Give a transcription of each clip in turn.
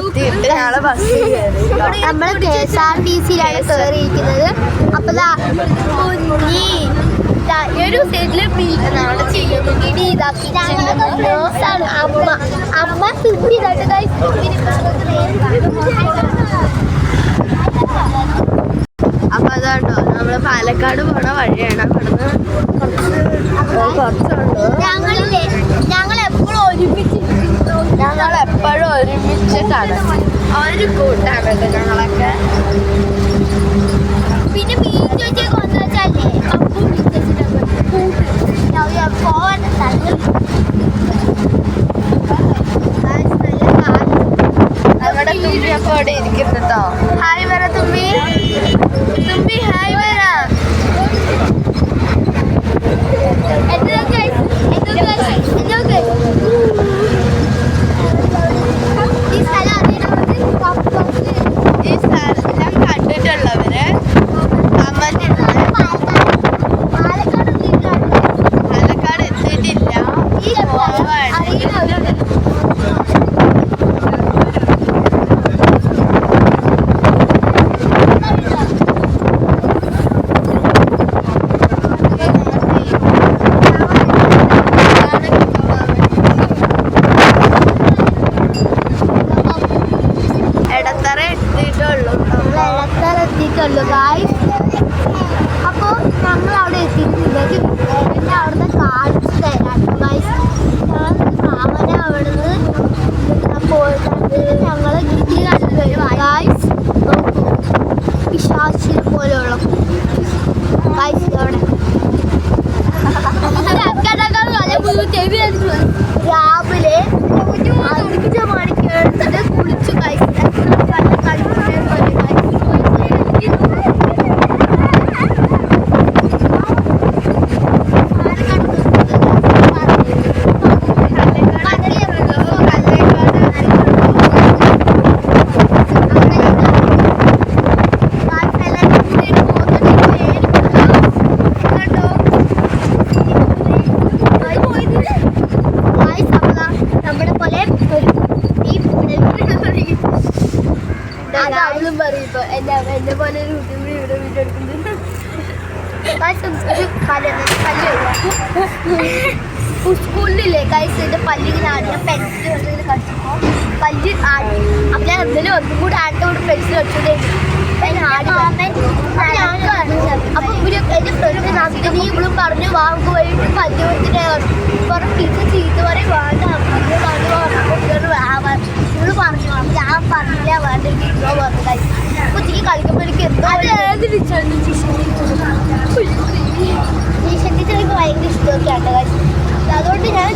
പറഞ്ഞെത്തിയിട്ട് ഞങ്ങളെ ബസ്സിൽ കയറി നമ്മൾ കെ എസ് ആർ ടി സിയിലാണ് കയറിയിരിക്കുന്നത് അപ്പൊ ദാ കുഞ്ഞി ഒരു സൈഡിൽ ചെയ്യുന്നു ആണ്. അമ്മ അമ്മ. അപ്പൊ അതാണ്ടോ നമ്മൾ പാലക്കാട് പോണ വഴിയാണ്. അവിടുന്ന് കുറച്ച് കുറച്ചുണ്ട് ഞങ്ങൾ എപ്പോഴും ഒരുമിച്ച് ഞങ്ങൾ എപ്പോഴും ഒരുമിച്ചിട്ടാണ്. ഒരു കൂട്ടാണ് കേട്ടോ ഞങ്ങളൊക്കെ. പിന്നെ മീൻ കൊണ്ടുവച്ചല്ലേ അപ്പു പോവാൻ നമ്മുടെ തുമ്പിയൊക്കെ അവിടെ ഇരിക്കുന്നു കേട്ടോ ഹായ് വര തുമ്പി. തുമ്പി ഹായ് വര ഈ പെൻസിൽ വെച്ചോണ്ടേ അപ്പൊ ഇവർ എന്റെ ഫ്രണ്ട് നന്ദിനി ഇവളും പറഞ്ഞു വാങ്ങു പോയിട്ട് കൊടുത്തിട്ട് പറഞ്ഞു ടീച്ചർ ചീത്ത പറയും. വേണ്ട ഇവൾ പറഞ്ഞു അപ്പൊ ഞാൻ പറഞ്ഞില്ല വേണ്ട ടീച്ചറോ പറഞ്ഞു കൈസ് ഉച്ചയ്ക്ക് കളിക്കുമ്പോൾ എനിക്ക് എന്തോ ടീച്ചർ എനിക്ക് ഭയങ്കര ഇഷ്ടമൊക്കെ guys. അതുകൊണ്ട് ഞാൻ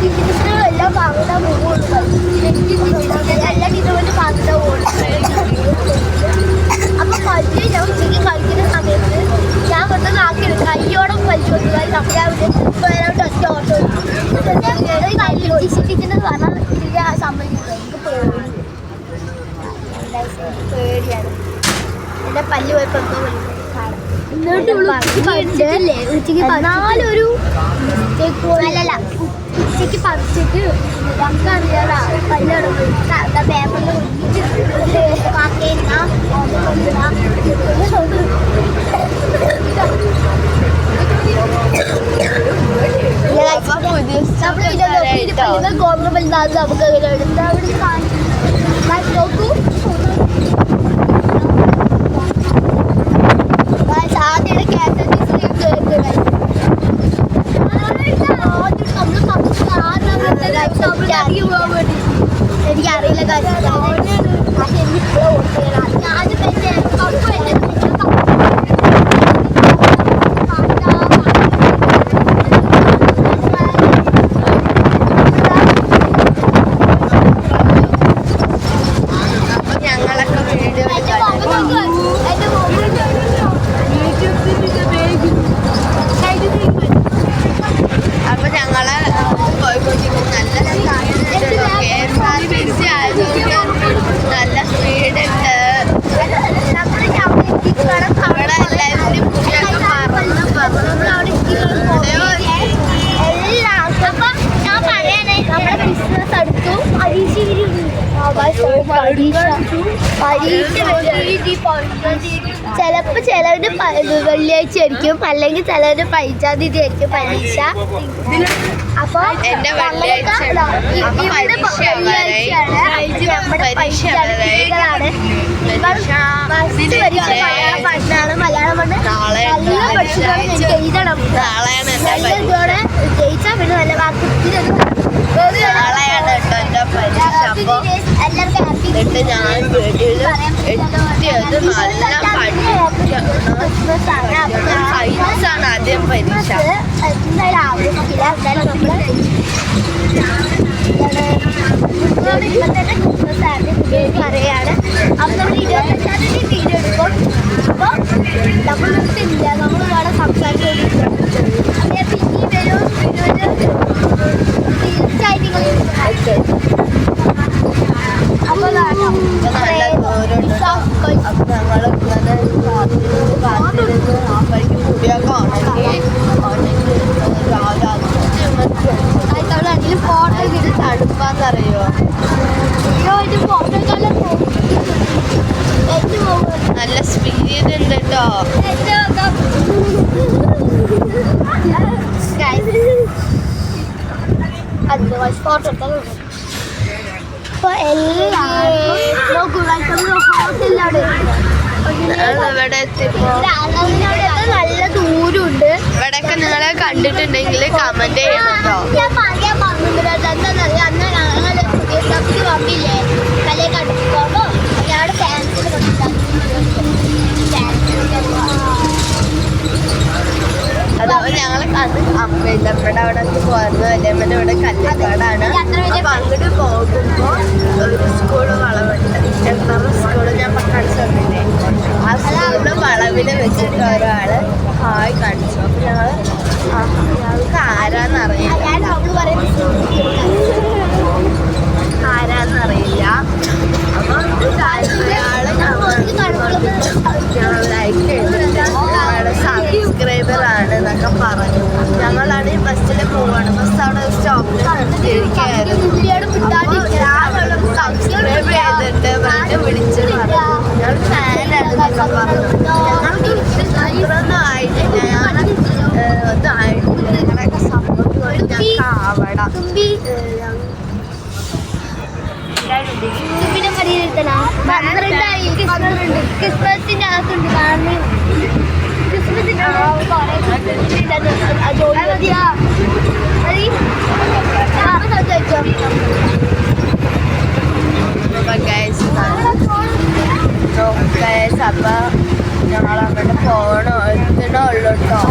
എല്ലാം വാങ്ങുന്ന പോകുള്ളൂ എല്ലാ ടീച്ചറുകളും വാങ്ങുന്ന പോകുള്ളൂ അപ്പൊ പല്ല് ഞാൻ ഉച്ചയ്ക്ക് കളിക്കുന്ന സമയത്ത് ഞാൻ പെട്ടെന്ന് ആക്കി കയ്യോടെ പല്ല് വന്നു അവിടെ ഞാൻ വിചാരിച്ചു ഒറ്റ ഓട്ടോ ടീച്ചർ ടീച്ചറിന് പറഞ്ഞാൽ ഇതിന്റെ സമ്മതിക്കുന്നത് എനിക്ക് പേടി പേടിയാണ്. എന്റെ പല്ല് പോയപ്പോൾ എന്തോ ഉച്ചയ്ക്ക് നാലൊരു അല്ലല്ല ഉച്ചയ്ക്ക് പറിച്ചിട്ട് നമുക്കറിയാതാ പല്ലാണ് പേപ്പറിൽ അപ്പൊ പുതിയ ഗവൺമെന്റ് നമുക്ക് എടുത്ത് അവിടെ കാണിക്കും നോക്കൂ Guys, ആദ്യമായിട്ട് KSRTC യിൽ കേറുന്നത് guys. ആദ്യം നമ്മൾ first ആറിനകത്ത് guys അവിടെ അധികം പോകാൻ വേണ്ടി. എനിക്കറിയില്ല guys. പക്ഷെ എനിക്കിപ്പോഴും ഓർമ്മയില്ല. ഞാൻ ആദ്യം തന്നെ കപ്പ് എന്നെ അപ്പൊ ഞങ്ങളൊക്കെ വീഡിയോ എന്റെ മുഖം നോക്ക്. എന്റെ മുഖം അപ്പൊ ഞങ്ങൾ പോയിക്കൊണ്ടിരിക്കും നല്ല K S R T C ആയതുകൊണ്ട് നല്ല സ്പീഡ് ഉണ്ട് പരീക്ഷ പരീക്ഷ ചിലപ്പോ ചിലവര് പ- ഇത് വെള്ളിയാഴ്ച ആയിരിക്കും അല്ലെങ്കിൽ ചിലര് പതിനഞ്ചാം തീയതി ആയിരിക്കും പരീക്ഷ. അപ്പൊ എന്റെ ഞങ്ങളൊക്കെ വെള്ളിയാഴ്ച ഇതാ, ഇ- അപ്പൊ ഇവിടെ പരീക്ഷ വെള്ളിയാഴ്ചയാണ് നമ്മുടെ പരീക്ഷ പരീക്ഷ ആവാറായി. കുട്ടികളാണ് ഫസ്റ്റ് പരീക്ഷ മലയാളം മലയാളം നല്ല പഠിച്ചിട്ടാണ് എഴുതണം. നല്ല ഇതോടെ ജയിച്ചാൽ പിന്നെ നല്ല നാളെയാണ് കേട്ടോ പരീക്ഷ അപ്പൊ എല്ലാവർക്കും ഹാപ്പി എന്നിട്ട് ഞാൻ വീട്ടിൽ എത്തിയത് നല്ല പഠിക്കണം സയൻസ് ആണ് ആദ്യം പരീക്ഷ. പറയാണ് അപ്പൊ നമ്മൾ ഇരുപത്തഞ്ചാം തീയതി വീഡിയോ എടുക്കും അപ്പൊ നമ്മൾ നിർത്തില്ല നമ്മൾ ഇവിടെ സംസാരിച്ചുകൊണ്ടിരിക്കും അപ്പൊ പിന്നെ വരും. വീഡിയോയിൽ അപ്പൊ നല്ല സ്പീഡ് ഉണ്ട് കേട്ടോ നല്ല ദൂരമുണ്ട്. ഇവിടെയൊക്കെ നിങ്ങളെ കണ്ടിട്ടുണ്ടെങ്കിൽ കമന്റ് ചെയ്യണം കേട്ടോ ഞാൻ പറയാൻ പറഞ്ഞിട്ടുണ്ട് എന്താണെന്നറിയാം അന്ന് ഞങ്ങൾ പുതിയ വന്നില്ലേ? കലയെ കണ്ടിട്ടുണ്ടോ ഞങ്ങളുടെ ഫാൻസിന് അതാവുമ്പോ ഞങ്ങളെ കണ്ട്. അമ്മയില്ലമ്മയുടെ അവിടെ പോയിരുന്നു വല്യമ്മന്റെ ഇവിടെ കല്ലേക്കാടാണ് അപ്പൊ അങ്ങോട്ട് പോകുമ്പോ ഒരു സ്കൂൾ വളവുണ്ട്. എത്ര സ്കൂൾ ഞാൻ കാണിച്ചു തന്നില്ലേ ആ സ്കൂളിൽ വളവിൽ വെച്ചിട്ട് ഒരാൾ ഹായ് കാണിച്ചു. അപ്പൊ ഞങ്ങൾ ഞങ്ങൾക്ക് ആരാന്നറിയില്ല ആരാന്നറിയില്ല അപ്പൊ അയാൾ ഞങ്ങൾ ലൈക്ക് പറഞ്ഞു. ഞങ്ങളാണ് ബസ്സിൽ പോവാണ്. ബസ് അവിടെ സ്റ്റോപ്പിൽ സബ്സ്ക്രൈബ് ചെയ്തിട്ട് വെറുതെ വിളിച്ച് പറഞ്ഞു. ഞങ്ങൾ ഫാനാണെന്നൊക്കെ പറഞ്ഞു. ഞങ്ങൾക്ക് ഇത്രയൊന്നും ആയിട്ടില്ല. ഒന്നും ആയിട്ടില്ല. നിങ്ങളൊക്കെ സപ്പോർട്ട് ഞങ്ങൾക്ക് ആവണം. പന്ത്രണ്ടായി പന്ത്രണ്ട് ക്രിസ്മസിന്റെ അകത്തുണ്ട്. കാരണം അപ്പൊ ഞങ്ങൾ അങ്ങോട്ട് പോകണോ എത്തണോ ഉള്ളു കേട്ടോ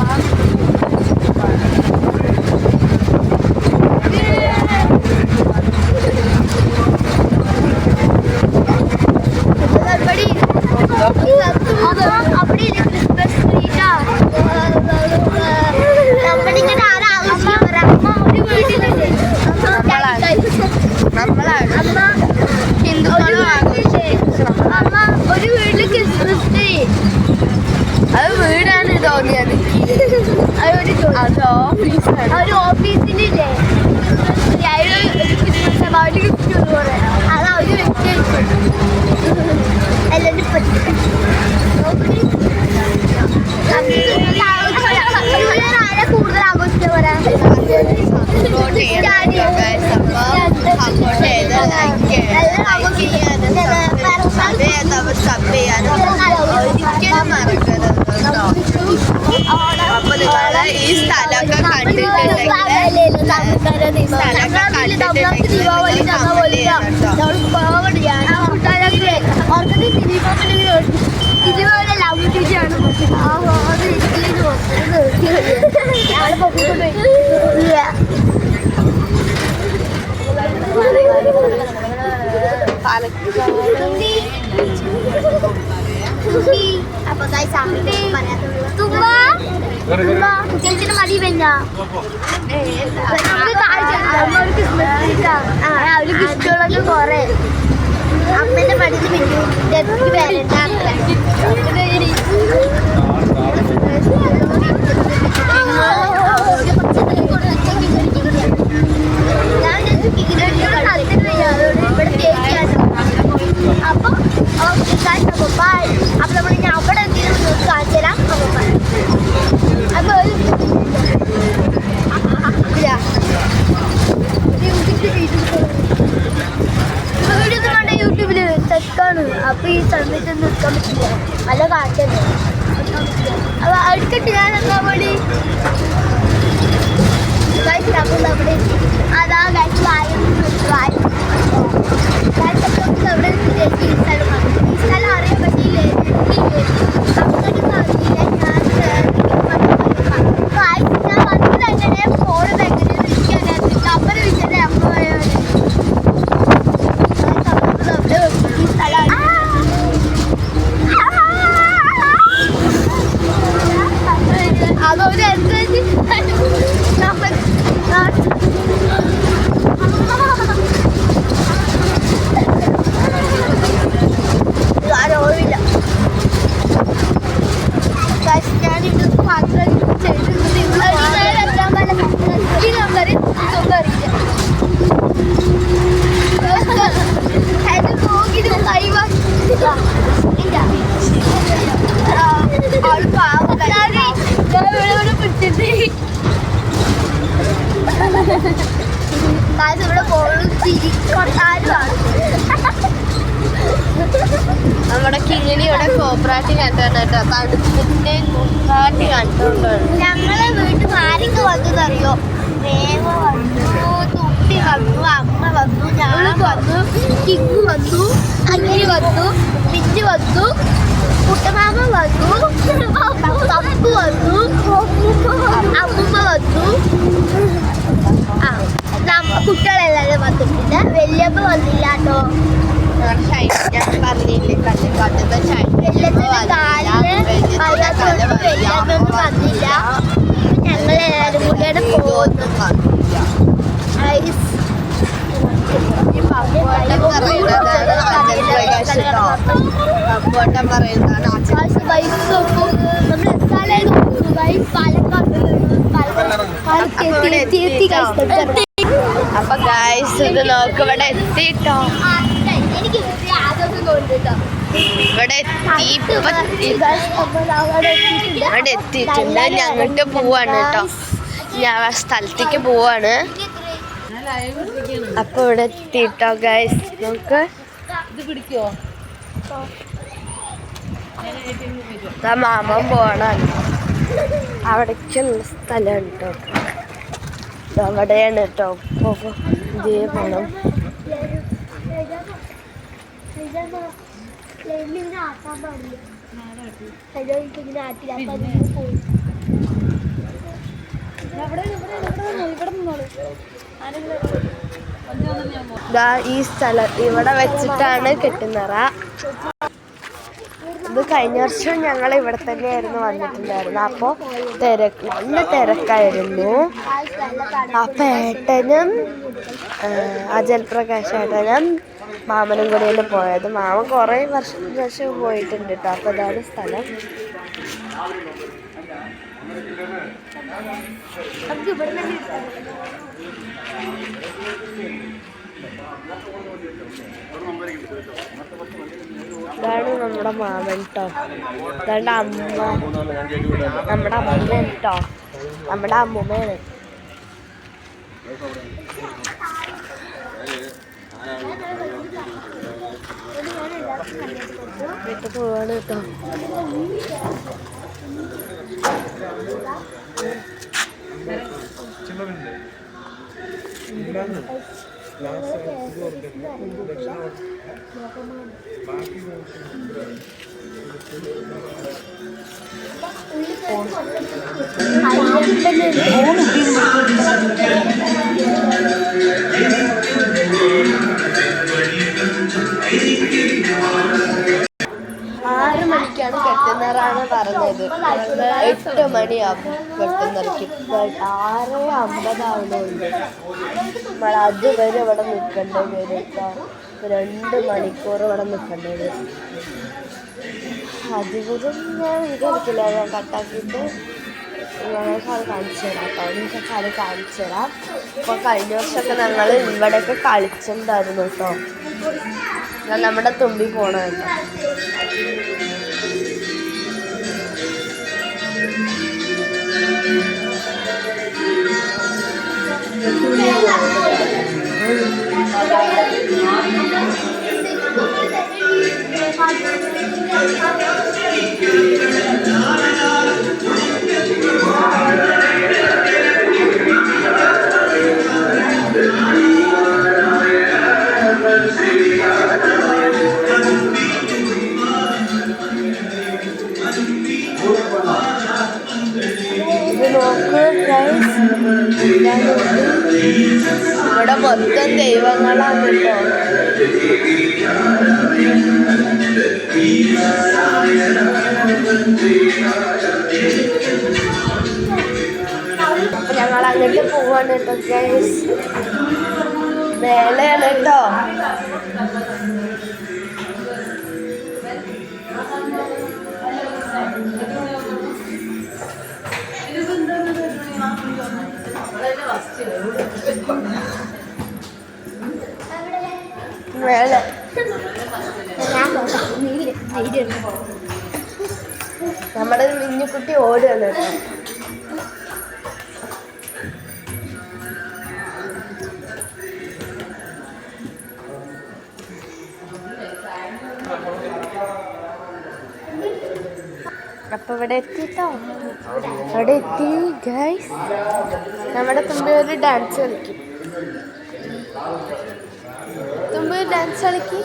അപ്പൊ തുമ്പ തുമ്പ ചേച്ചിന് മടി പെഞ്ഞ അവർക്ക് ഗിഫ്റ്റുകളൊക്കെ കൊറേ അമ്മന്റെ മടിയിൽ പിന്നു കോപ്പറാറ്റി കണ്ടാണ് കേട്ടോ. തണുപ്പിന്റെ കാട്ടി കണ്ടുകൊണ്ടാണ് ഞങ്ങളെ വീട്ടിൽ ആരൊക്കെ വന്നതറിയോ? വേവ വന്നു തുട്ടി വന്നു അമ്മ വന്നു ഞാൻ വന്നു കിങ്ങു വന്നു അങ്ങനെ വന്നു മിഞ്ചു വന്നു കുട്ടമാമ വന്നു പപ്പു വന്നു അമ്മ വന്നു. ആ കുട്ടികളെല്ലാവരും വന്നിട്ടുണ്ട്. വലിയപ്പ വന്നില്ല കേട്ടോ. വന്നില്ല ഞങ്ങളെല്ലാവരും കൂടിയാണ് പോകുന്നത് പപ്പോട്ടം പറയുന്നതാണ്. അപ്പൊ ഗായ്സ് ഇത് നോക്ക് ഇവിടെ എത്തിട്ടോ ആ, എനിക്ക് ആദ്യം തോന്നിട്ടോ ഇവിടെ. ഇവിടെ എത്തിയിട്ടുണ്ട്. ഞങ്ങട്ട് പോവാണ് കേട്ടോ. ഞാൻ ആ സ്ഥലത്തേക്ക് പോവാണ്. അപ്പൊ ഇവിടെ എത്തിയിട്ടോ ഗൈസ് നമുക്ക് മാമൻ പോവാണ്. അവിടേക്കുള്ള സ്ഥലമാണ് കേട്ടോ. അവിടെയാണ് കേട്ടോ. പോകും ഇതേ പോണം. ഇങ്ങനെ ആക്കാൻ പാടില്ല. ഹലോ എനിക്കിങ്ങനെ ആട്ടില്ല അപ്പൊ അതിന് പോയി. ദാ ഈ സ്ഥലം ഇവിടെ വെച്ചിട്ടാണ് കെട്ടുന്നറ. ഇത് കഴിഞ്ഞ വർഷം ഞങ്ങൾ ഇവിടെ തന്നെയായിരുന്നു വന്നിട്ടുണ്ടായിരുന്നത്. അപ്പോൾ തിരക്ക് നല്ല തിരക്കായിരുന്നു. അപ്പം ഏട്ടനും ആ, അജൽ പ്രകാശ് ഏട്ടനും മാമനും കൂടിയാണ് പോയത്. മാമൻ കുറേ വർഷം വർഷം പോയിട്ടുണ്ട് കേട്ടോ അപ്പോൾ അതാണ് സ്ഥലം. നമുക്ക് ഇവിടെ തന്നെ ഇതാണ് നമ്മുടെ മാമൻ കേട്ടോ ഇതാണ്ട് അമ്മ. നമ്മുടെ അമ്മ കേട്ടോ നമ്മുടെ അമ്മൂമ്മയാണ്. വീട്ടിൽ പോവാണ് കേട്ടോ ആറ് കെട്ടുന്നറാണ് പറഞ്ഞത്. എട്ട് മണിയാകും കെട്ടുന്നറക്ക് ആറ് അമ്പതാവുന്നുണ്ട് നമ്മൾ അതുവരെ ഇവിടെ നിൽക്കേണ്ടി വരും. കേട്ടോ രണ്ട് മണിക്കൂർ ഇവിടെ നിൽക്കേണ്ടി വരും. അധികം ഞാൻ വിചാരിക്കില്ല ഞാൻ കട്ടാക്കിയിട്ട് നിങ്ങൾക്ക് അത് കാണിച്ചു തരാം കേട്ടോ. നിങ്ങൾക്ക് അത് കാണിച്ചു തരാം. അപ്പോൾ കഴിഞ്ഞ വർഷമൊക്കെ ഞങ്ങൾ ഇവിടെയൊക്കെ കളിച്ചിട്ടുണ്ടായിരുന്നു കേട്ടോ. ഞാൻ നമ്മുടെ തുമ്പി പോണ ഇത് നോക്ക് guys. ഇവിടെ മൊത്തം ദൈവങ്ങളാണ് ഞങ്ങൾ അങ്ങോട്ട് പോവാണ് കേട്ടോ ഗൈസ് മേലെയാണ് കേട്ടോ. നീര് നമ്മുടെ മിഞ്ഞുക്കുട്ടി ഓടുകയാണ് കേട്ടോ. അപ്പൊ ഇവിടെ എത്തിട്ടോ അവിടെ എത്തി ഗൈസ് നമ്മുടെ തുമ്പി ഒരു ഡാൻസ് കളിക്കും. തുമ്പി ഒരു ഡാൻസ് കളിക്കി.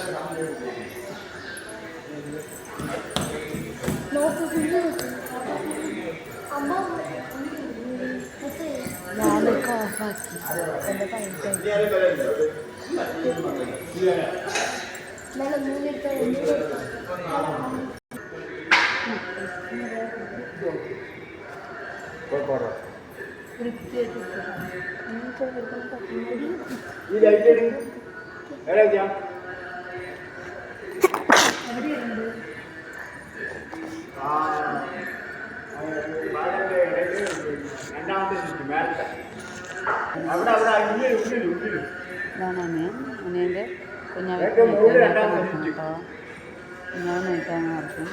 ഞാനൊക്കെ ഇതാണ് അനിയൻ അനിയന്റെ കുഞ്ഞാവ് നയിക്കാൻ നടക്കും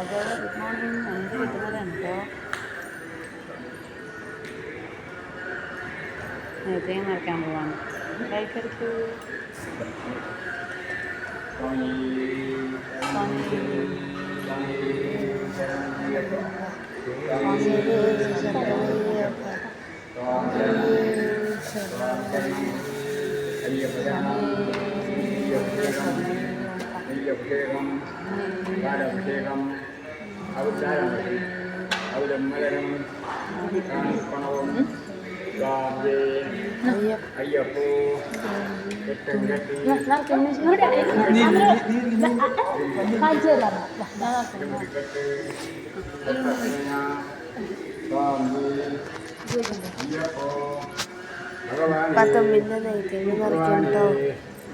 സീറ്റ്. കേട്ടോ കുഞ്ഞാവ് നയിക്കാൻ നടക്കും ആ ഗുഡ് മോർണിംഗ് അനിയന്റെ വീട്ടുകാരാണ് കേട്ടോ നേരത്തെ നടക്കാൻ പോവാണ് കൈക്കടിക്കൂ സ്വാമി സ്വാമി അയ്യപ്പശരണം അയ്യഭിഷേകം ഔലമ്മലരം കാണിപ്പണവും ഗാന്ധേ അയ്യപ്പോ പത്തൊമ്പതിന്റെ നെയ്ത്തേന്ന് നിറയ്ക്കും കേട്ടോ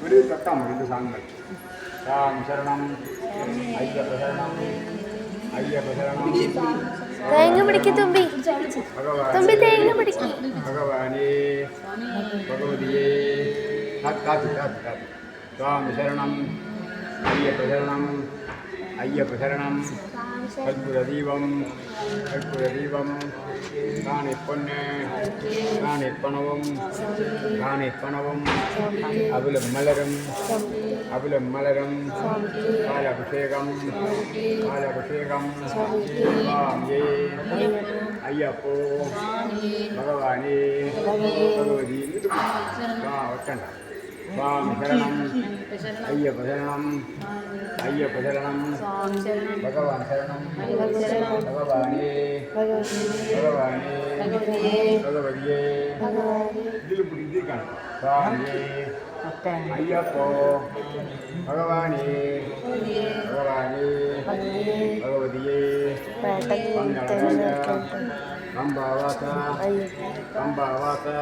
ഒരു ശരണം അയ്യപ്പ ശരണം അയ്യപ്പ ശരണം തേങ്ങ പിടിക്ക് തുമ്പി. തുമ്പി തേങ്ങ പിടിക്ക്. ഭഗവാനേ ഭഗവതിയേ. കാത്ത് കാത്ത് കാത്ത് സ്വാമി ശരണം അയ്യപ്പ ശരണം അയ്യപ്പ ശരണം കൽപ്പുരദീപം കൽപ്പുരദീപം காணிப்பண்ணு காணிப்பணவும் காணிப்பணவும் அவிலம் மலரும் அவிலம் மலரும் பாலபிஷேகம் பாலபிஷேகம் சுவாமியே ஐயப்போ பகவானே பகவதி ஒட்டண்டா ഒറ്റണ്ട സ്വാമി ശരണം അയ്യപ്പ ശരണം അയ്യപ്പ ശരണം ഭഗവാൻ ശരണം ഭഗവാനേ ഭഗവാനേ। ഭഗവതിയേ ഇതിൽ പിടിച്ചിരിക്കണം സ്വാമിയേ അയ്യപ്പോ அம்பாவாசா அம்பாவாசா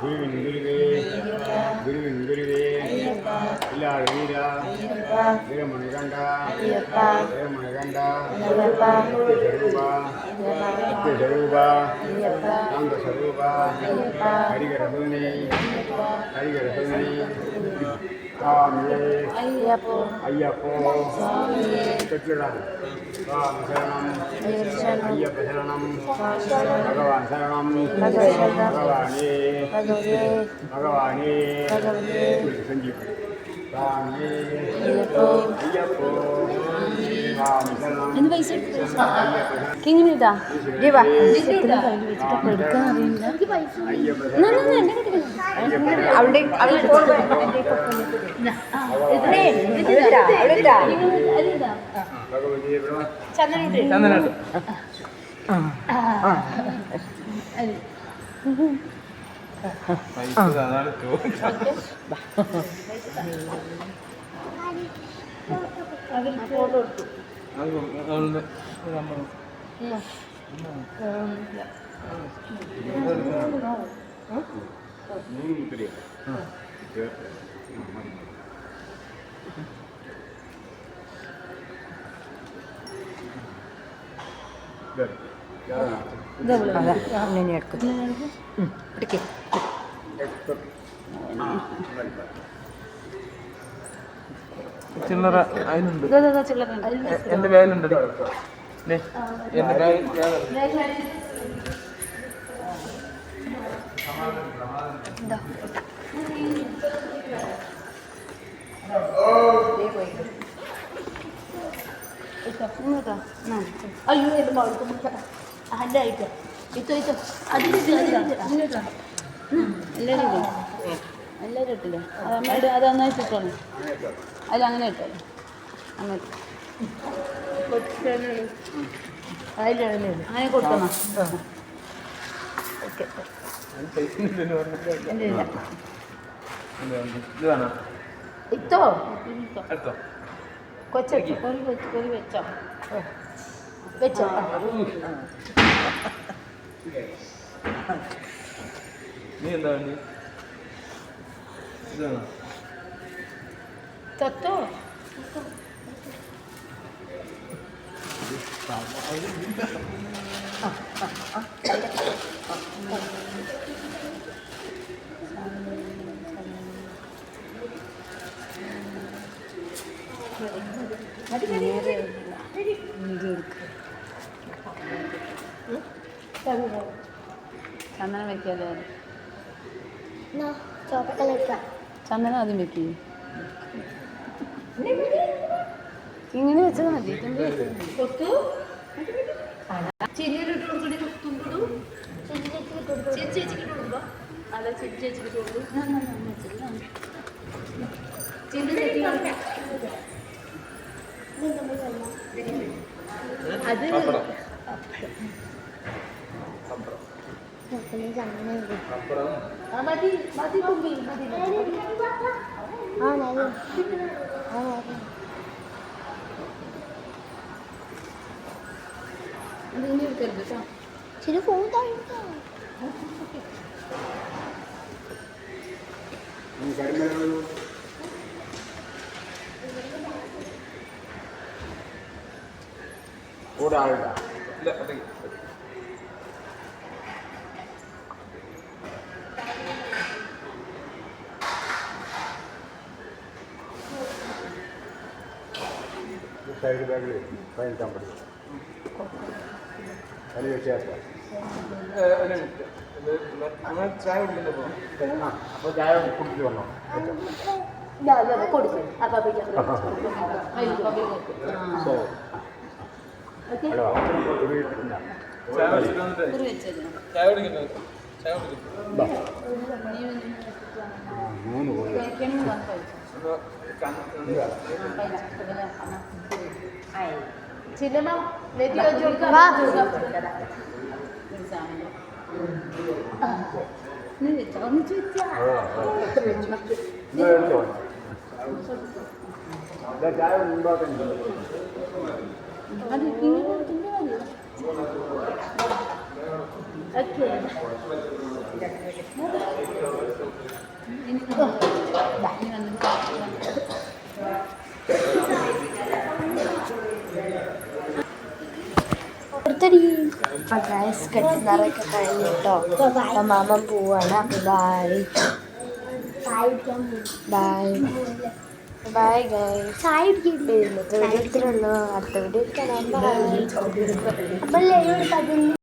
குருவின் குருவே குருவின் குருவே. இல்லார் வீரா வீரமணி கண்டா வீரமணி கண்டா. சரூபா சக்தி சரூபா சாந்த சரூபா ஹரிகர சுனி ஹரிகர சுனி ശാന്ത സ്വരൂപ ഹരികരസുനി ഹരികരസുനി സ്വാമിയേ അയ്യപ്പോ കെട്ടിടാൻ സ്വാമി ശരണം അയ്യപ്പ ശരണം ഭഗവാൻ ശരണം ഭഗവാനേ ഭഗവാനേ സഞ്ജീവ എന്ത് പൈസ ഇങ്ങനെ ഇതാ ജീവ വെച്ചിട്ട് എടുക്കാൻ അറിയില്ല അയ്യപ്പ എന്നാ, എന്നാ, ഫോട്ടോ എന്നെ അങ്ങനെ എടുക്കും. എടുക്കേ ചില്ലറ അതിനുണ്ട്. ചില്ലറ എന്റെ ബാഗിലുണ്ട് ദേ, എന്റെ ബാഗ് അയ്യോ എന്റെ മകൾക്ക് അല്ല ആയിട്ട് ഇത്തോ ഇത്തോ അതിൽ എല്ലാവരും എല്ലാവരും ഇട്ടില്ലേ? അമ്മയുടെ അത് നന്നായിട്ട് അങ്ങനെ ഇട്ടോ. അങ്ങനെ അങ്ങനെ കൊടുക്കണം ഓക്കെ. ഇത്തോ കൊച്ചു? വെച്ച്. വെച്ചോ? വെച്ചോ നീ എന്താ വേണ്ടി? ഇത് തൊട്ടോ ചന്ദനം വെക്കാല്ലേ ചോപ്പക്കലെടുക്കാം ചന്ദനം ആദ്യം വെക്കേ. ഇങ്ങനെ വെച്ചാൽ മതി. മതി. അത് അപ്പുറം ആ, മതി മതി തുമ്പി മതി മതി. ആ നരി ആ നരി അത് ഇനി എടുക്കരുത് കേട്ടോ ശരി ഫോൺ താഴ്ത്താ കരിമലകളും കൂടെ ആളുണ്ട ഇല്ല അതെ സൈഡ് ബാഗിൽ പതിനെട്ടാം പടി വലിയ വ്യത്യാസം ഒരു ചായ അപ്പോൾ ചായ വന്നോ? കൊടുക്കും. ഹലോ ചായ വെച്ചത് ചായ കുടിക്കുന്നു മൂന്ന് കോഴി. సినిమా నిత్య దుర్గా దుర్గా అది ఇంగ్లీష్ ഗൈസ് കെട്ടുന്നറൊക്കെ കഴിഞ്ഞിട്ടോ അപ്പൊ മാമൻ പോവാണ്. അപ്പൊ ബായ് ബായ് ബായ് ഗൈസ് ഇന്നത്തെ വീഡിയോ ഇത്രയുള്ളൂ അടുത്ത വീഡിയോ കാണാൻ അപ്പൊ